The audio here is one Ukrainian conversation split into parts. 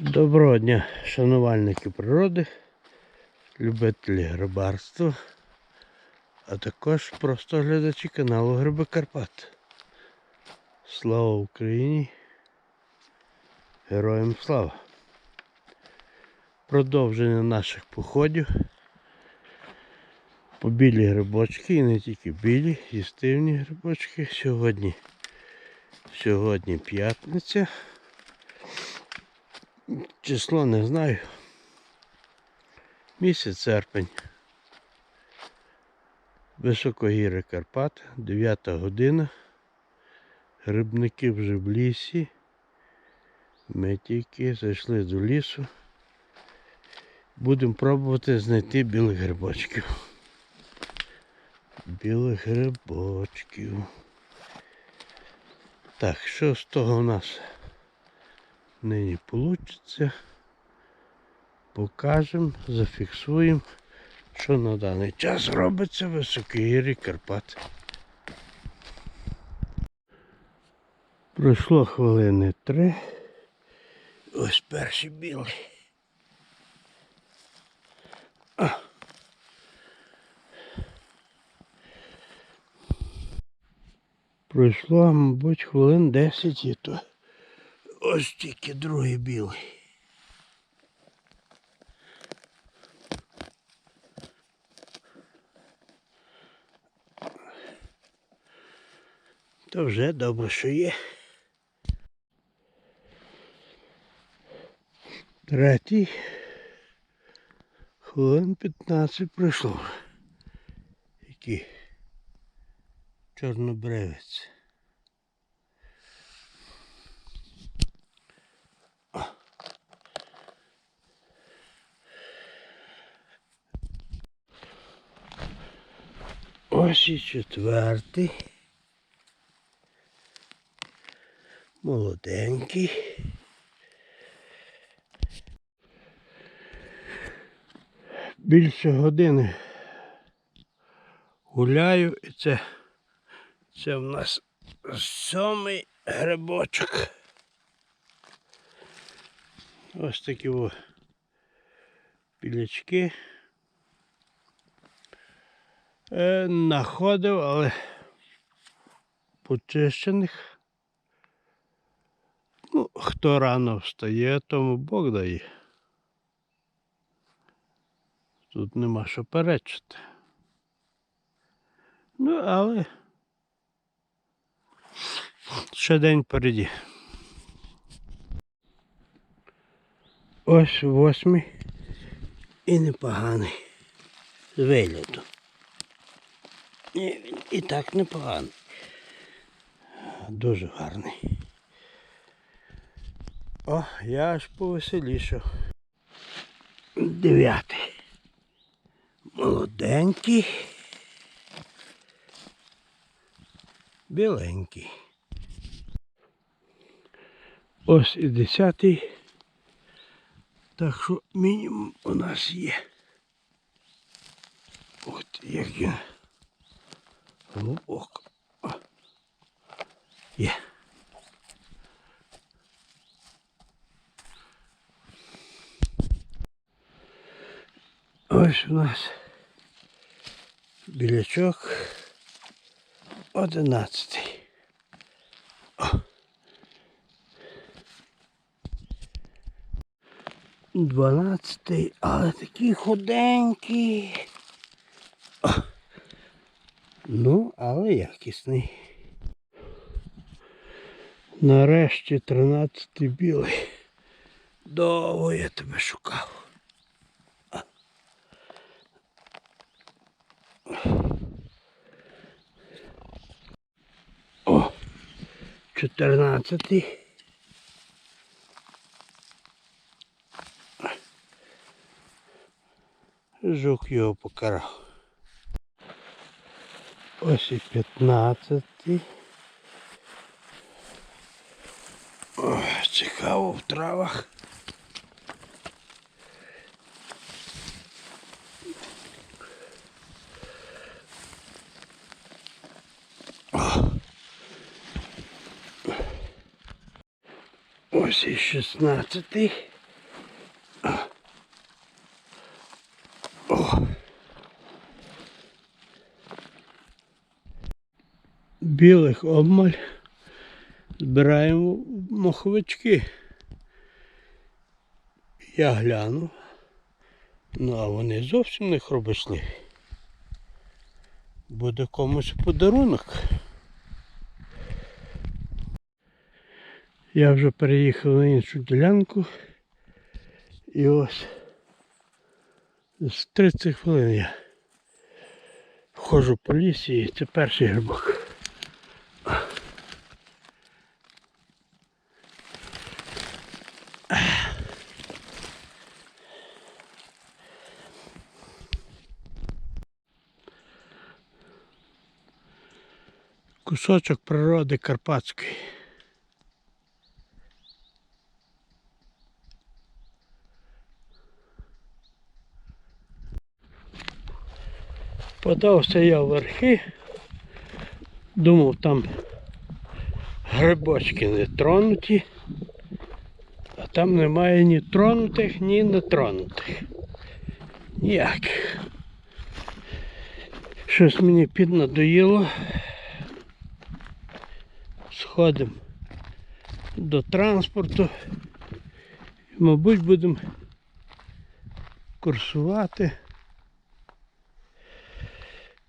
Доброго дня, шанувальники природи, любителі рибарства, а також просто глядачі каналу Гриби Карпат. Слава Україні! Героям слава! Продовження наших походів по білі грибочки і не тільки білі, їстивні грибочки. Сьогодні, сьогодні п'ятниця. Число не знаю. Місяць серпень. Високогіри Карпат, 9 година. Грибники вже в лісі. Ми тільки зайшли до лісу. Будемо пробувати знайти білих грибочків. Білих грибочків. Так, що з того у нас? Нині вийде. Покажемо, зафіксуємо, що на даний час робиться в високогір'ї Карпат. Пройшло хвилини три. Ось перший білий. Пройшло, мабуть, хвилин 10 і то. Ось тільки другий білий. То вже добре, що є. Третій. Хвилин 15 пройшло. Який чорнобревець. Ось і четвертий. Молоденький. Більше години гуляю і це, це в нас сьомий грибочок. Ось такі о білячки. Е, Находив, але почищених. Ну, хто рано встає, тому Бог дає. Тут нема що перечити. Ну, але ще день впереді. Ось восьмий і непоганий з вигляду. Ні, і так непоганий. Дуже гарний. О, я аж повеселішав. Дев'ятий. Молоденький. Біленький. Ось і десятий. Так що мінімум у нас є. От як він. Глибоко. О. Є. Ось у нас білячок одинадцятий. Дванадцятий, але такий худенький. Ну, але якісний. Нарешті тринадцятий білий. Довго я тебе шукав. О, чотирнадцятий. Жук його покарав. Ось і 15. О, цікаво в травах. Ось і 16. Білих обмаль. Збираємо моховички. Я глянув. Ну, а вони зовсім не хробишливі. Буде комусь подарунок. Я вже переїхав на іншу ділянку. І ось з 30 хвилин я ходжу по лісі і це перший грибок. Кусочок природи Карпатської. Подався я в верхи, думав там грибочки не тронуті, а там немає ні тронутих, ні не тронутих. Ніяких. Щось мені піднадоїло. Сходимо до транспорту. Мабуть, будемо курсувати.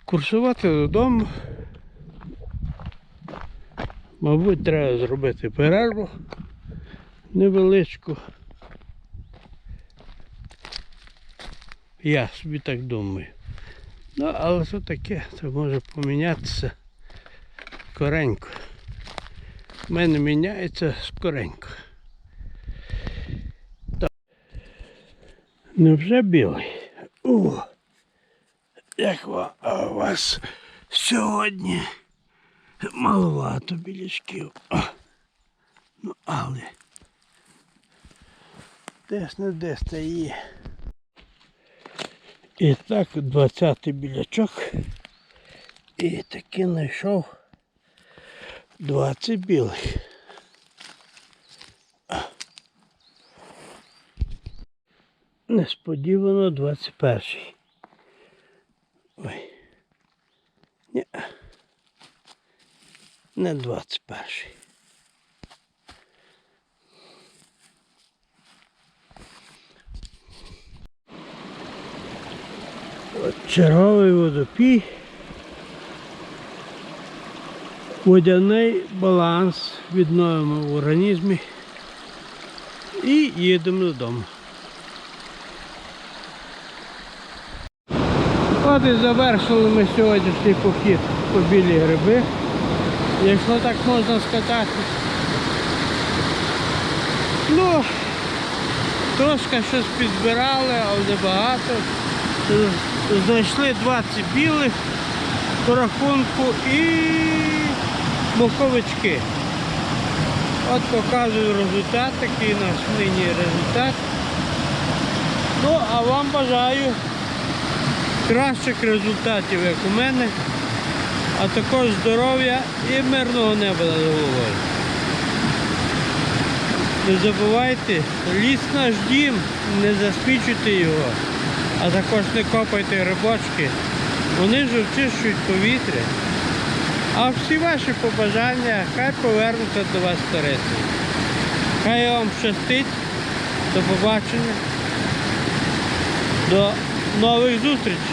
Курсувати додому. Мабуть, треба зробити перерву невеличку. Я собі так думаю. Ну, але це таке, це може помінятися скоренько. У мене міняється скоренько. Так. Невже білий? О! Як у вас сьогодні маловато білячків. А, Ну, але десь не десь та є. І так, 20-й білячок. І таки знайшов 20 білих. Несподівано 21-й. Ой. Ні. Не 21. От черговий водопій. Водяний баланс відновимо в організмі і їдемо додому. От і завершили ми сьогоднішній похід по білі гриби. Якщо так можна сказати. Ну, трошки щось підбирали, але небагато. Знайшли 20 білих по рахунку і боковички. От показую результат, такий наш нині результат. Ну, а вам бажаю кращих результатів, як у мене, а також здоров'я і мирного неба над головою. Не забувайте, ліс наш дім, не засмічуйте його, а також не копайте грибочки. Вони ж очищують повітря. А всі ваші побажання хай повернуться до вас туристи. Хай вам щастить. До побачення. До нових зустрічей.